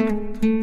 Música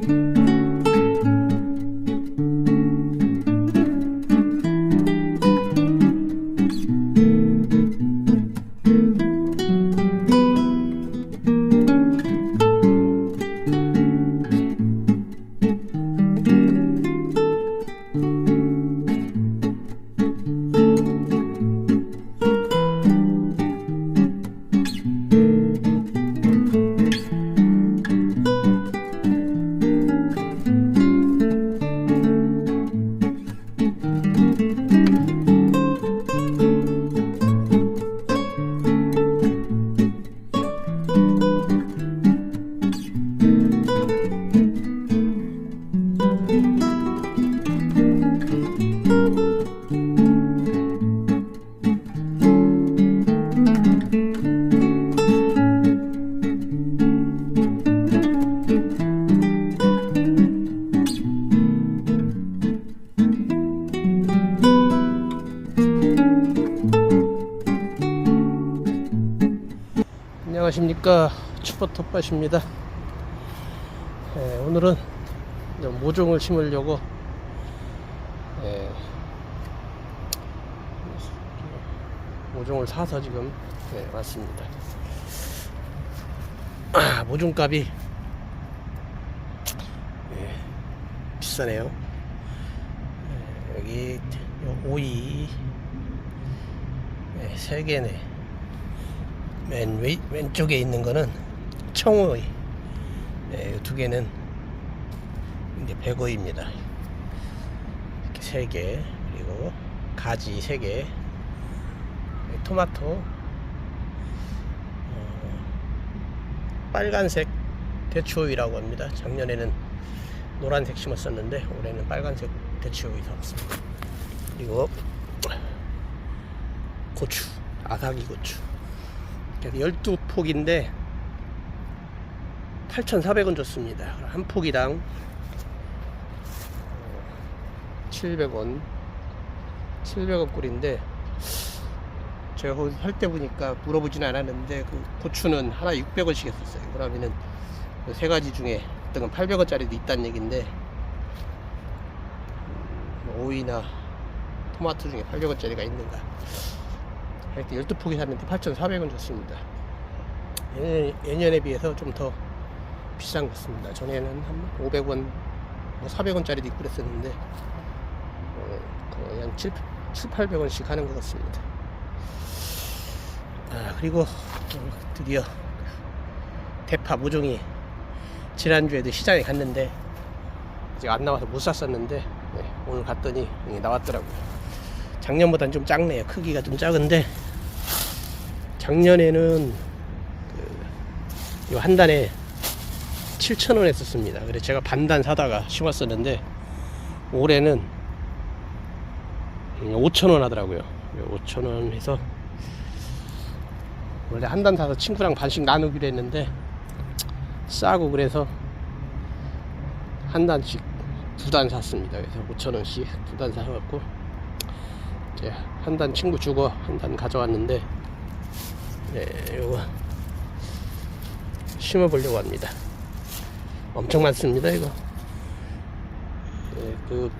10호 텃밭입니다. 예, 오늘은 모종을 심으려고 예, 모종을 사서 지금 예, 왔습니다. 아, 모종값이 예, 비싸네요. 예, 여기 오이 예, 세 개네. 맨 왼쪽에 있는 거는 청어이 네, 이두 개는 이제 백어입니다. 이렇게 세 개 그리고 가지 세 개 토마토 어, 빨간색 대추오이라고 합니다. 작년에는 노란색 심었었는데 올해는 빨간색 대추오이 사왔습니다. 그리고 고추 아삭이 고추. 그래서 12폭인데 8,400원 줬습니다. 한 폭이당 700원 700원 꿀인데 제가 살때 보니까 물어보진 않았는데 그 고추는 하나 600원씩 했었어요. 그러면은 그세 가지 중에 어떤 건 800원짜리도 있다는 얘기인데 음, 오이나 토마토 중에 800원짜리가 있는가 하여튼 12폭이 샀는데 8,400원 줬습니다. 예년, 예년에 비해서 좀 더 비싼 것 같습니다. 전에는 한 500원, 뭐 400원짜리도 있고 그랬었는데, 어, 거의 한 7, 7, 800원씩 하는 것 같습니다. 아, 그리고 어, 드디어 대파 모종이 지난주에도 시장에 갔는데, 아직 안 나와서 못 샀었는데, 네, 오늘 갔더니 나왔더라고요. 작년보다는 좀 작네요. 크기가 좀 작은데, 작년에는 그, 요한 단에 7,000원 했었습니다. 그래서 제가 반단 사다가 심었었는데 올해는 5,000원 하더라고요. 5,000원 해서 원래 한 단 사서 친구랑 반씩 나누기로 했는데 싸고 그래서 한 단씩 두 단 샀습니다. 그래서 5,000원씩 두 단 사갖고 이제 한 단 친구 주고 한 단 가져왔는데 네, 요거 심어보려고 합니다. 엄청 많습니다, 이거. 네, 그,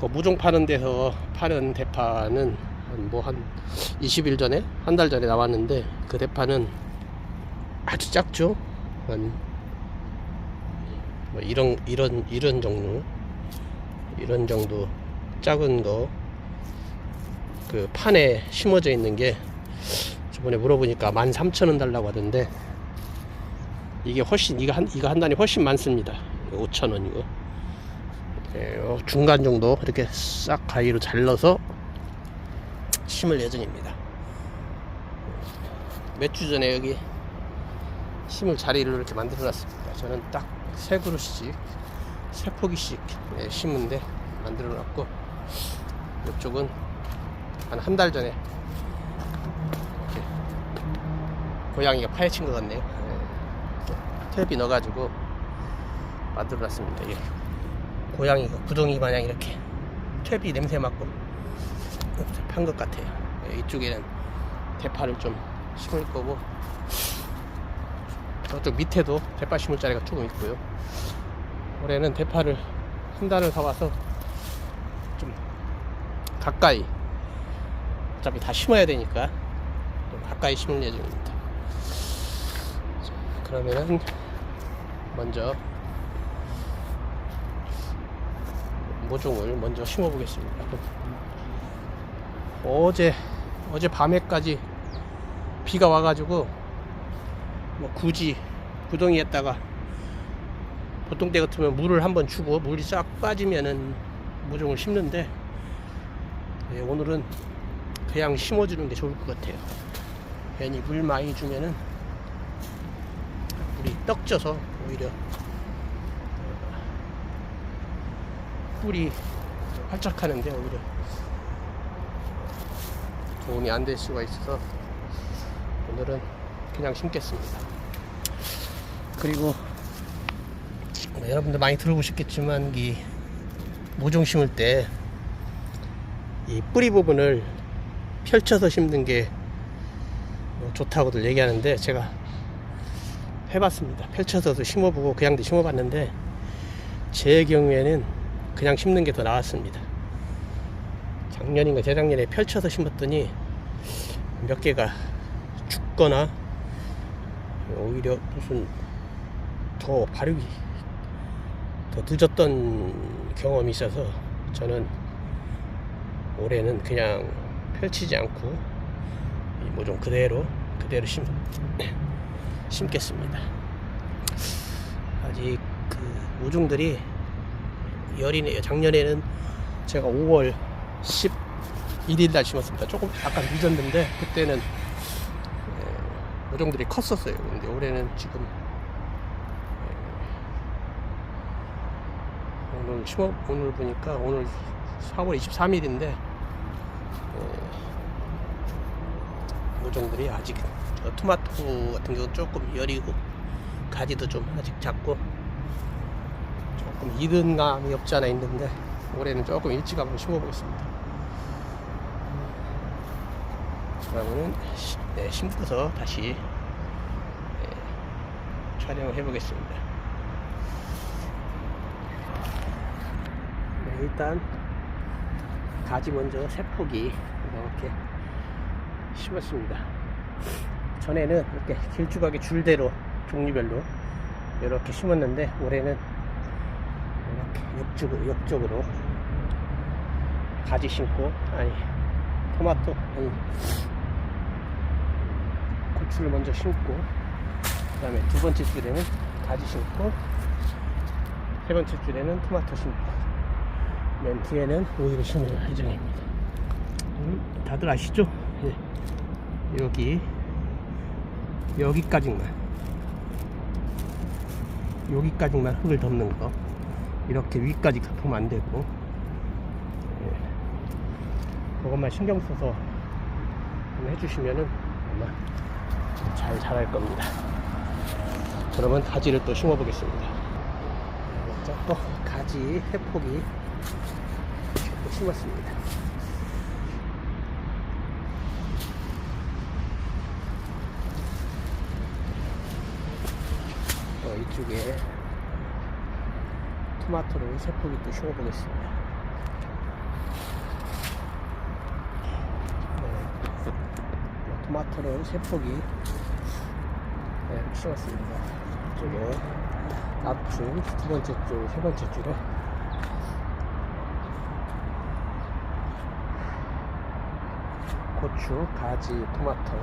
그 무종 파는 데서 파는 대파는 한뭐 한 20일 전에, 한 달 전에 나왔는데 그 대파는 아주 작죠? 한, 뭐 이런, 이런, 이런 종류. 이런 정도 작은 거. 그 판에 심어져 있는 게 저번에 물어보니까 13,000원 달라고 하던데 이게 훨씬 이거 한 이거 한 단이 훨씬 많습니다. 5,000원 이거. 예, 요 중간 정도 이렇게 싹 가위로 잘라서 심을 예정입니다. 몇 주 전에 여기 심을 자리를 이렇게 만들어 놨습니다. 저는 딱 세 그릇씩 세 포기씩 예, 심은데 만들어 놨고 이쪽은 한 한 달 전에 고양이가 파헤친 것 같네요. 예. 탭이 넣어가지고 만들어놨습니다. 예. 고양이가 구덩이 마냥 이렇게 탭이 냄새 맡고 판 것 같아요. 예, 이쪽에는 대파를 좀 심을 거고 저쪽 밑에도 대파 심을 자리가 조금 있고요. 올해는 대파를 한 단을 사와서 좀 가까이 어차피 다 심어야 되니까 좀 가까이 심을 예정입니다. 자, 그러면은 먼저 모종을 먼저 심어 보겠습니다. 어제 어제 밤에까지 비가 와가지고 뭐 굳이 구덩이에다가 보통 때 같으면 물을 한번 주고 물이 싹 빠지면은 모종을 심는데 예, 오늘은 그냥 심어주는 게 좋을 것 같아요. 괜히 물 많이 주면은 떡져서 오히려 뿌리 활짝하는데 오히려 도움이 안 될 수가 있어서 오늘은 그냥 심겠습니다. 그리고 뭐 여러분들 많이 들어보셨겠지만 이 모종 심을 때 이 뿌리 부분을 펼쳐서 심는 게 좋다고들 얘기하는데 제가 해봤습니다. 펼쳐서도 심어보고 그냥도 심어봤는데 제 경우에는 그냥 심는 게 더 나았습니다. 작년인가 재작년에 펼쳐서 심었더니 몇 개가 죽거나 오히려 무슨 더 발육이 더 늦었던 경험이 있어서 저는 올해는 그냥 펼치지 않고 이 모종 그대로 그대로 심, 심겠습니다. 아직 그 모종들이 열이네요. 작년에는 제가 5월 11일 날 심었습니다. 조금 약간 늦었는데 그때는 에, 모종들이 컸었어요. 근데 올해는 지금 에, 오늘 심어 오늘 보니까 오늘 4월 23일인데 모종들이 아직 저 토마토 같은 경우 조금 여리고 가지도 좀 아직 작고 조금 이른감이 없지 않아 있는데 올해는 조금 일찍 한번 심어보겠습니다. 그러면은 시- 네, 심고서 다시 네, 촬영을 해보겠습니다. 네, 일단 가지 먼저 세 포기 이렇게 심었습니다. 전에는 이렇게 길쭉하게 줄대로 종류별로 이렇게 심었는데 올해는 이렇게 옆쪽으로, 옆쪽으로 가지 심고 아니 토마토 아니 고추를 먼저 심고 그 다음에 두 번째 줄에는 가지 심고 세 번째 줄에는 토마토 심고 맨 뒤에는 오이를 심을 예정입니다. 음, 다들 아시죠? 예. 여기 여기까지만 여기까지만 흙을 덮는 거 이렇게 위까지 덮으면 안 되고 예. 그것만 신경 써서 한번 해주시면은 아마 잘 자랄 겁니다. 그러면 가지를 또 심어 보겠습니다. 자, 또 가지 회폭이 또 심었습니다. 어, 이쪽에 토마토를 세 포기 또 심어 보겠습니다. 네, 토마토를 세 포기 네, 심었습니다. 이쪽에 앞줄, 두 번째 줄, 세 번째 줄에 고추, 가지, 토마토,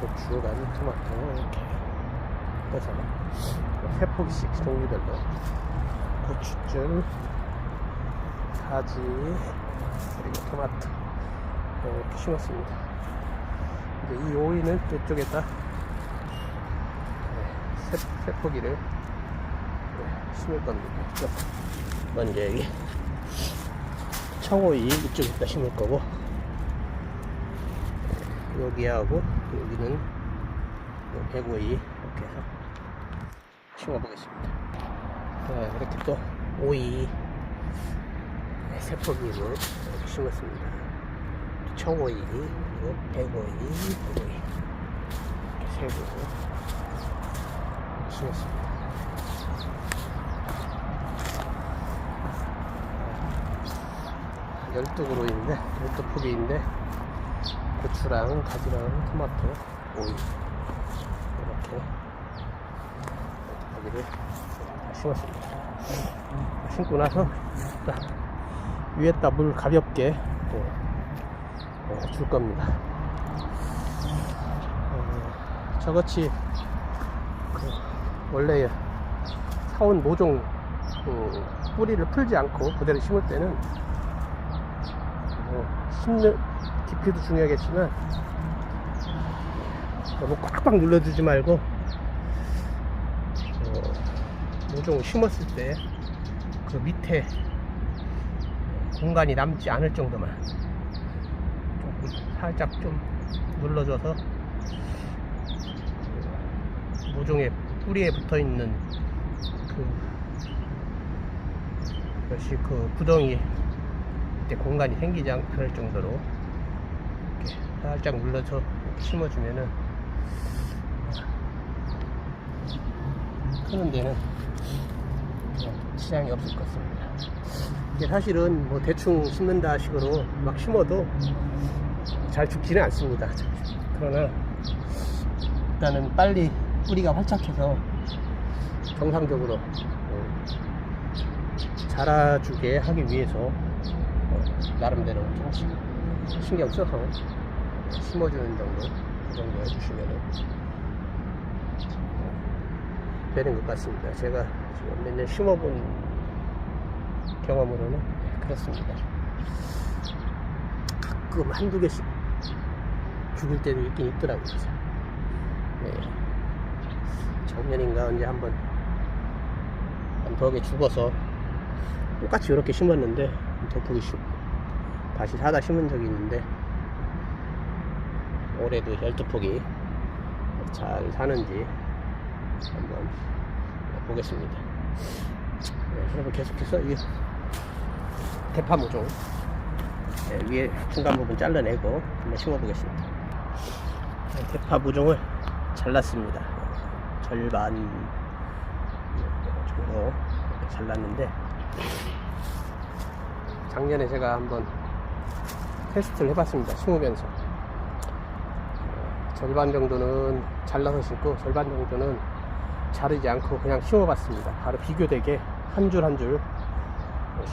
고추, 가지, 토마토 이렇게 해서 세 포기씩 종류별로 고추줄, 가지, 그리고 토마토 이렇게 심었습니다. 이제 이 오이는 이쪽에다 네, 세, 세 포기를 네, 심을 겁니다. 먼저 여기 청오이 이쪽에다 심을 거고 여기하고 여기는 백오이 이렇게 해서 심어보겠습니다. 자, 이렇게 또 오이 세 포기를 이렇게 심었습니다. 청오이, 그리고 백오이, 백오이 이렇게 세 그루 심었습니다. 열두 그루인데 열두 포기인데 고추랑 가지랑 토마토 오이 이렇게 다 심었습니다. 심고 나서 딱 위에다 물 가볍게 또, 어, 줄 겁니다. 어, 저같이 그 원래 사온 모종 그 뿌리를 풀지 않고 그대로 심을 때는 뭐 심는 깊이도 중요하겠지만 너무 꽉꽉 눌러주지 말고 어, 모종을 심었을 때 그 밑에 공간이 남지 않을 정도만 조금 살짝 좀 눌러줘서 그 모종의 뿌리에 붙어 있는 그 역시 그 구덩이 때 공간이 생기지 않을 정도로 이렇게 살짝 눌러서 심어주면은 크는 데는 지장이 없을 것 같습니다. 이게 사실은 뭐 대충 심는다 식으로 막 심어도 잘 죽지는 않습니다. 그러나 일단은 빨리 뿌리가 활착해서 정상적으로 어, 자라주게 하기 위해서 어, 나름대로 조금씩 신경 써서 심어주는 정도 그 정도 해주시면 되는 것 같습니다. 제가 지금 몇 년 심어본 경험으로는 그렇습니다. 가끔 한두 개씩 죽을 때도 있긴 있더라고요. 네. 작년인가 언제 한번 한두개 죽어서 똑같이 이렇게 심었는데 덮으기 쉽 다시 사다 심은 적이 있는데 올해도 열두폭이 잘 사는지 한번 보겠습니다. 네, 그러면 계속해서 이 대파 모종 네, 위에 중간 부분 잘라내고 한번 심어보겠습니다. 네, 대파 모종을 잘랐습니다. 절반 정도 잘랐는데 작년에 제가 한번 테스트를 해봤습니다. 심으면서 어, 절반 정도는 잘라서 심고 절반 정도는 자르지 않고 그냥 심어봤습니다. 바로 비교되게 한 줄 한 줄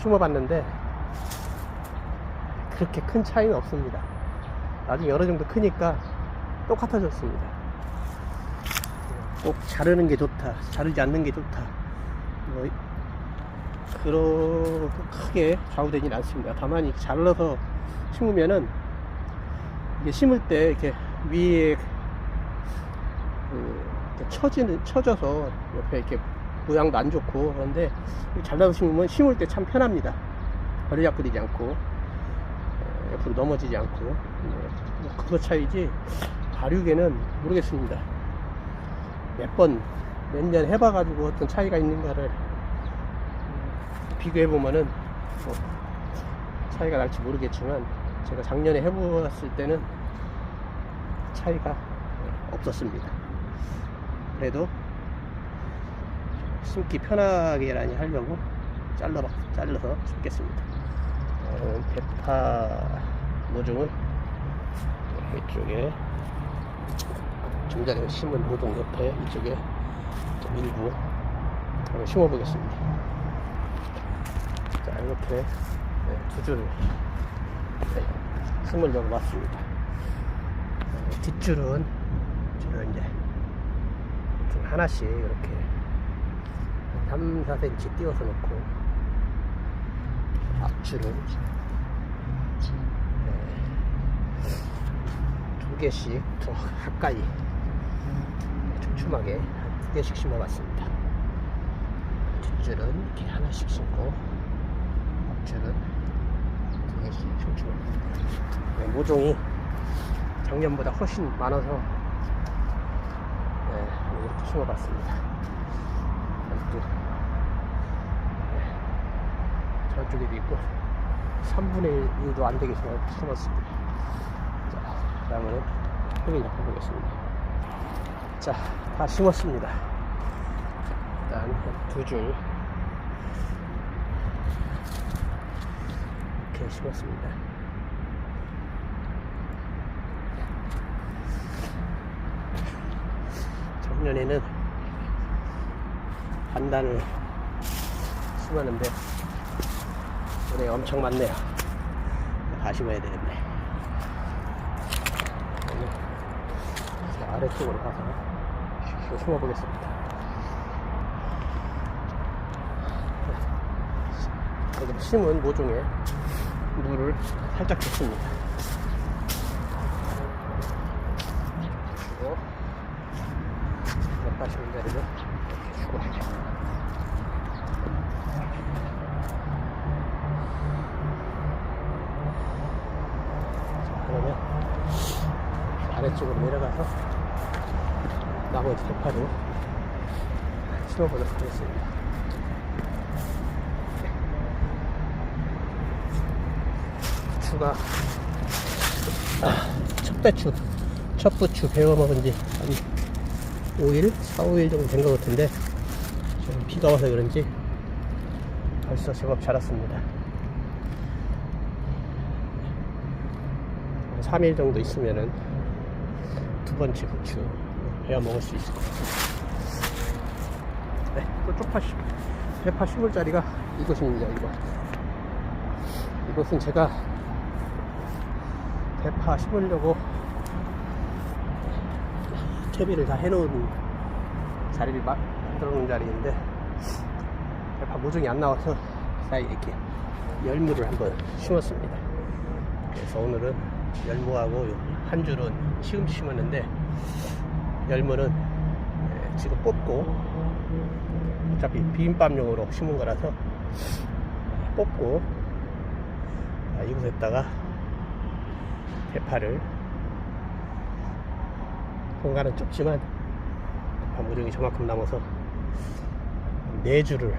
심어봤는데 그렇게 큰 차이는 없습니다. 나중에 어느 정도 크니까 똑같아졌습니다. 꼭 자르는 게 좋다, 자르지 않는 게 좋다. 뭐 그렇게 크게 좌우되진 않습니다. 다만 이렇게 잘라서 심으면은 이게 심을 때 이렇게 위에 그 처지는 처져서 옆에 이렇게 모양도 안 좋고 그런데 잘라서 심으면 심을 때 참 편합니다. 버리작거리지 않고 어, 옆으로 넘어지지 않고 네, 뭐 그거 차이지 발육에는 모르겠습니다. 몇 번 몇 년 해봐가지고 어떤 차이가 있는가를 비교해 보면은 뭐 차이가 날지 모르겠지만 제가 작년에 해보았을 때는 차이가 없었습니다. 그래도 심기 편하게 하려고 잘라 잘라서 심겠습니다. 어, 대파 모종은 이쪽에 좀 전에 심은 모종 옆에 이쪽에 좀 일부 한번 심어 보겠습니다. 자 이렇게 네, 두 줄을 네, 심으려고 왔습니다. 어, 뒷줄은 하나씩 이렇게 3, 4cm 띄워서 놓고 앞줄은 네, 두 개씩 더 가까이 촘촘하게 한두 개씩 심어봤습니다. 뒷줄은 이렇게 하나씩 심고 앞줄은 두 개씩 촘촘합니다. 네, 모종이 작년보다 훨씬 많아서 심어봤습니다. 아직도 네, 저쪽에도 있고 3분의 1도 안 되게 심어- 심었습니다. 자, 다음은 흙을 덮어보겠습니다. 자, 다 심었습니다. 일단 두 줄 이렇게 심었습니다. 작년에는 반단을 심었는데 올해 엄청 많네요. 다 심어야 되겠네. 아래쪽으로 가서 이거 심어 보겠습니다. 지금 심은 모종에 물을 살짝 줬습니다. 그리고 주고 자, 그러면 아래쪽으로 내려가서 나머지 대파를 심어보도록 하겠습니다. 부추가 아, 첫 배추 첫 부추 배워 먹은 지한 5일? 4, 5일 정도 된 것 같은데 좀 비가 와서 그런지 벌써 제법 자랐습니다. 한 3일 정도 있으면은 두 번째 부추 베어 먹을 수 있을 것 같습니다. 네, 또 쪽파 심, 대파 심을 자리가 이곳입니다. 이곳. 이곳은 제가 대파 심으려고 채비를 다 해놓은 자리를 마- 만들어 놓은 자리인데 대파 모종이 안 나와서 사이 이렇게 열무를 한번 심었습니다. 그래서 오늘은 열무하고 한 줄은 시금 심었는데 열무는 예, 지금 뽑고 어차피 비빔밥용으로 심은 거라서 뽑고 아, 이곳에다가 대파를 공간은 좁지만 모종이 저만큼 남아서 네 줄을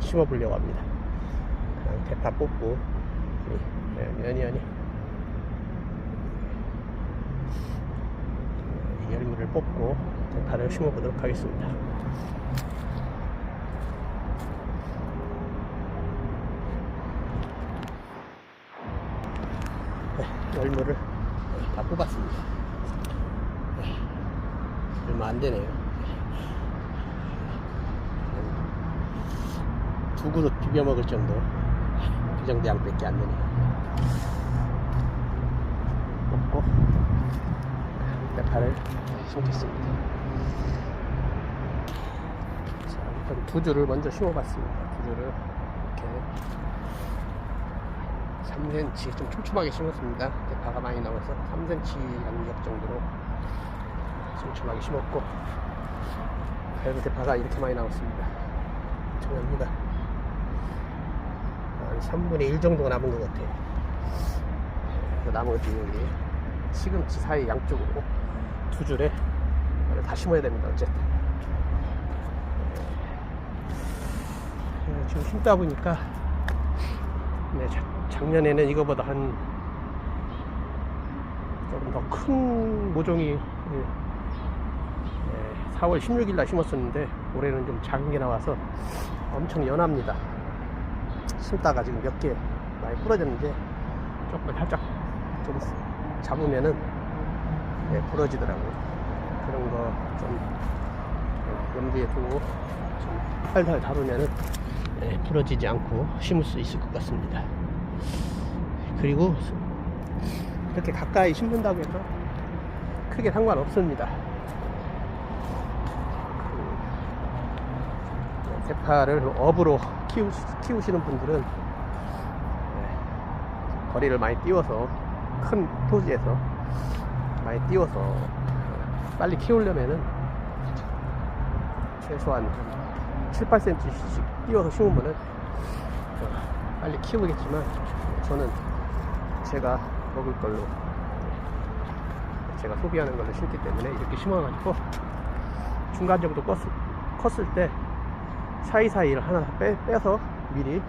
심어 보려고 합니다. 그냥 대파 뽑고 예, 연이 연이 이 열무를 뽑고 대파를 심어 보도록 하겠습니다. 네, 열무를 다 뽑았습니다. 네, 얼마 안 되네요. 한두 그릇 비벼 먹을 정도 그 정도 양밖에 안 되네요. 먹고 대파를 심겠습니다. 자, 일단 두 줄을 먼저 심어봤습니다. 두 줄을 이렇게 3cm 좀 촘촘하게 심었습니다. 대파가 많이 나와서 3cm 간격 정도로 촘촘하게 심었고 그래도 대파가 이렇게 많이 나왔습니다. 엄청납니다. 한 3분의 1 정도가 남은 것 같아요. 그 나머지 여기 시금치 사이 양쪽으로 두 줄에 다 심어야 됩니다. 어쨌든 네, 지금 심다 보니까 네, 자- 작년에는 이거보다 한 조금 더 큰 모종이 예, 예, 4월 16일 날 심었었는데 올해는 좀 작은 게 나와서 엄청 연합니다. 심다가 지금 몇 개 많이 부러졌는데 조금 살짝 좀 잡으면은 예, 부러지더라고요. 그런 거 좀 염두에 두고 좀 살살 다루면은 예, 부러지지 않고 심을 수 있을 것 같습니다. 그리고 이렇게 가까이 심는다고 해서 크게 상관없습니다. 그 대파를 업으로 키우, 키우시는 분들은 예, 거리를 많이 띄워서 큰 토지에서 많이 띄워서 빨리 키우려면은 최소한 7, 8cm씩 띄워서 심으면은 어, 빨리 키우겠지만 저는 제가 먹을 걸로 제가 소비하는 걸로 심기 때문에 이렇게 심어가지고 중간 정도 컸을, 컸을 때 사이사이를 하나 빼, 빼서 미리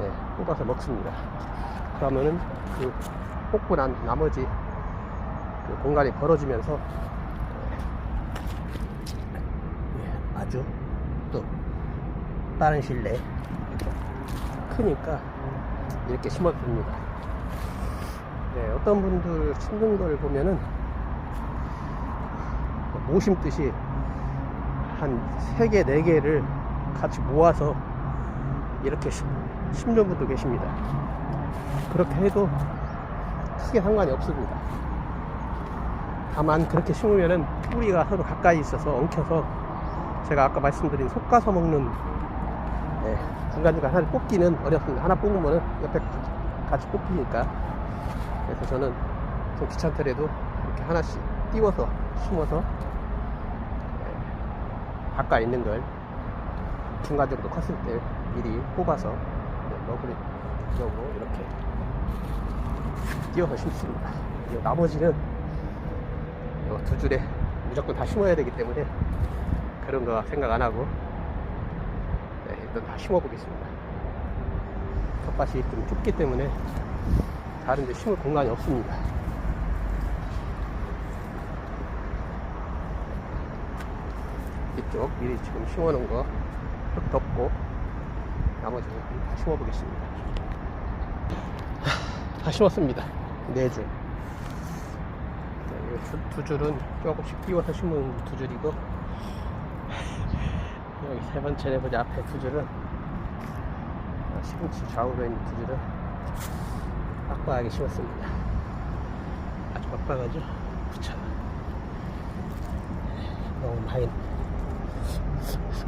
예, 뽑아서 먹습니다. 그러면은 그 뽑고 난 나머지 그 공간이 벌어지면서 예, 아주 또 빠른 내에 크니까 이렇게 심어줍니다. 네, 어떤 분들 심는 걸 보면은 모 심듯이 한 3개, 4개를 같이 모아서 이렇게 심- 심는 분도 계십니다. 그렇게 해도 크게 상관이 없습니다. 다만 그렇게 심으면은 뿌리가 서로 가까이 있어서 엉켜서 제가 아까 말씀드린 솎아서 먹는 네, 중간중간 하나 뽑기는 어렵습니다. 하나 뽑으면은 옆에 같이 뽑히니까 그래서 저는 좀 귀찮더라도 이렇게 하나씩 띄워서 심어서 네, 가까이 있는 걸 중간 정도 컸을 때 미리 뽑아서 네, 구역으로 이렇게 띄워서 심습니다. 이 나머지는 이두 줄에 무조건 다 심어야 되기 때문에 그런 거 생각 안 하고 네, 일단 다 심어 보겠습니다. 텃밭이 좀 좁기 때문에 다른 데 심을 공간이 없습니다. 쪽 미리 지금 심어 놓은 거 흙 덮고 나머지는 다 심어 보겠습니다. 다 심었습니다. 네 줄. 네, 이 두, 두 줄은 조금씩 띄워서 심은 두 줄이고 여기 세 번째 네 번째 앞에 두 줄은 아, 시금치 좌우로 있는 두 줄은 빡빡하게 심었습니다. 아주 빡빡하죠? 그쵸. 너무 많이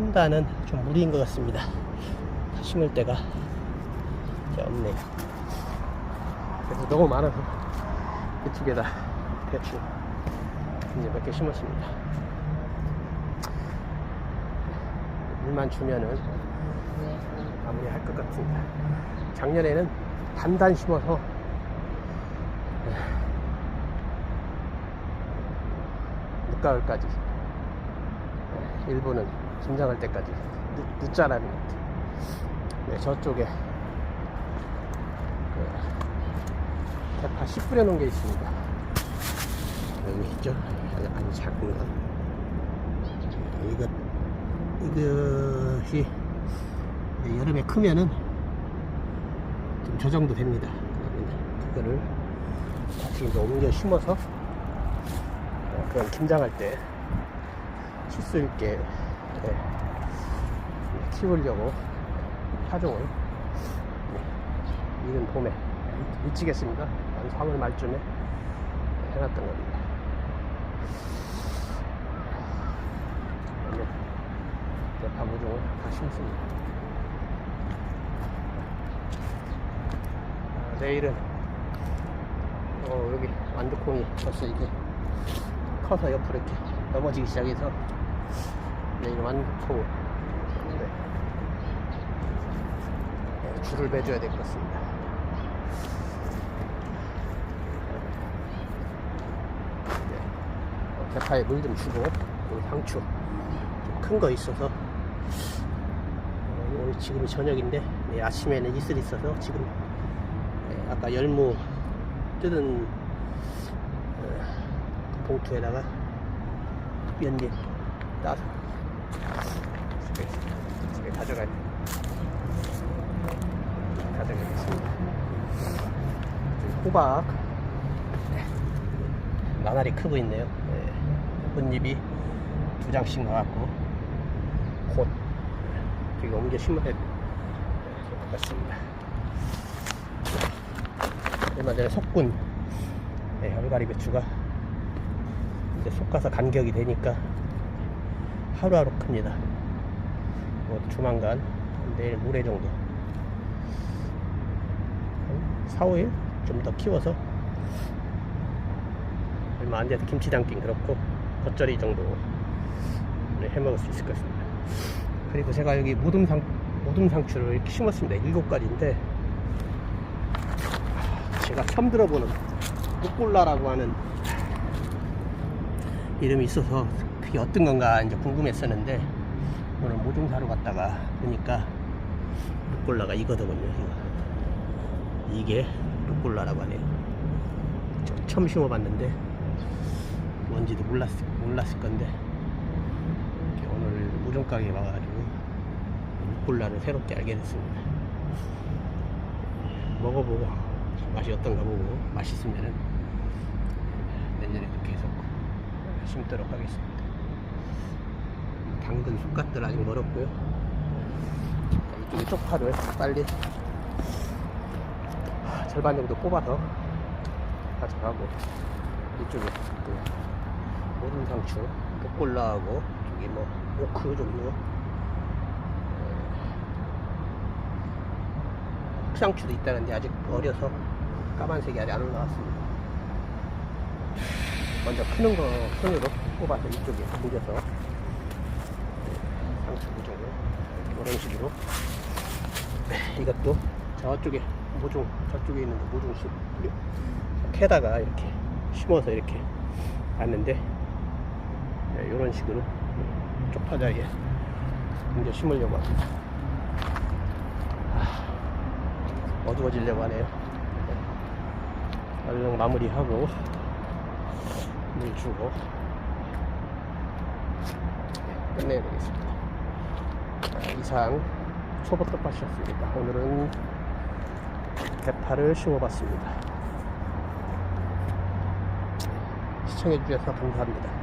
순다는 좀 무리인 것 같습니다. 다 심을 때가 없네요. 그래서 너무 많아서 이쪽에다 대충 이제 몇 개 심었습니다. 물만 주면은 마무리 할 것 같습니다. 작년에는 단단 심어서 에, 늦가을까지 에, 일부는 김장할 때까지 늦, 늦자라는 네, 저쪽에 그 대파 씨 뿌려놓은 게 있습니다. 여기 있죠? 약간 작은 거. 이것, 이것이 이제 여름에 크면은 좀 저 정도 됩니다. 그거를 다시 이제 옮겨 심어서 어, 그런 김장할 때칠수 있게 예, 키우려고 파종을 예, 이른 봄에 일찍했습니다. 한 3월 말쯤에 해놨던 겁니다. 그러면 대파 모종을 다 심습니다. 아, 내일은 어, 여기 완두콩이 벌써 이게 커서 옆으로 이렇게 넘어지기 시작해서 내일 완두콩 네. 네, 줄을 매줘야 될 것 같습니다. 네. 어, 대파에 물 좀 주고 여기 상추 좀큰거 있어서 어, 오늘 지금이 저녁인데 네, 아침에는 이슬 있어서 지금 네, 아까 열무 뜯은 어, 그 봉투에다가 연잎 따서 집에 가져갈 가져가겠습니다. 호박 네. 나날이 크고 있네요. 네. 꽃잎이 두 장씩 나왔고 곧 여기 옮겨 심어야 될 것 같습니다. 얼마 전에 속군 네, 얼갈이 배추가 이제 솎아서 간격이 되니까 하루하루 큽니다. 뭐 조만간 내일 모레 정도 한 4, 5일 좀 더 키워서 얼마 안 돼서 김치 담긴 그렇고 겉절이 정도 해 먹을 수 있을 것 같습니다. 그리고 제가 여기 모둠상 모둠상추를 이렇게 심었습니다. 일곱 가지인데 제가 처음 들어보는 루꼴라라고 하는 이름이 있어서 그게 어떤 건가 이제 궁금했었는데 오늘 모종사로 갔다가 보니까 루꼴라가 이거더군요. 이거. 이게 루꼴라라고 하네요. 저 처음 심어봤는데 뭔지도 몰랐, 몰랐을 건데 오늘 모종 가게에 와가지고 루꼴라를 새롭게 알게 됐습니다. 먹어보고 맛이 어떤가 보고 맛있으면은 내년에도 계속 심도록 하겠습니다. 당근 쑥갓들 아직 멀었고요. 이쪽에 쪽파를 빨리 절반 정도 뽑아서 가져가고 이쪽에 그 오른 상추, 루꼴라하고 저기 뭐 오크 종류 흑상추도 있다는데 아직 어려서 까만색이 아직 안 올라왔습니다. 먼저 크는 거 손으로 뽑아서 이쪽에 옮겨서 모종을 이런 식으로 네, 이것도 저쪽에 모종 저쪽에 있는 거 모종 씨 캐다가 이렇게 심어서 이렇게 놨는데 네, 이런 식으로 쪽파자리에 이제 심으려고 합니다. 아, 어두워지려고 하네요. 얼른 마무리하고 물 주고 네, 끝내야 되겠습니다. 자, 이상 초보 떡밭이었습니다. 오늘은 대파를 심어봤습니다. 시청해주셔서 감사합니다.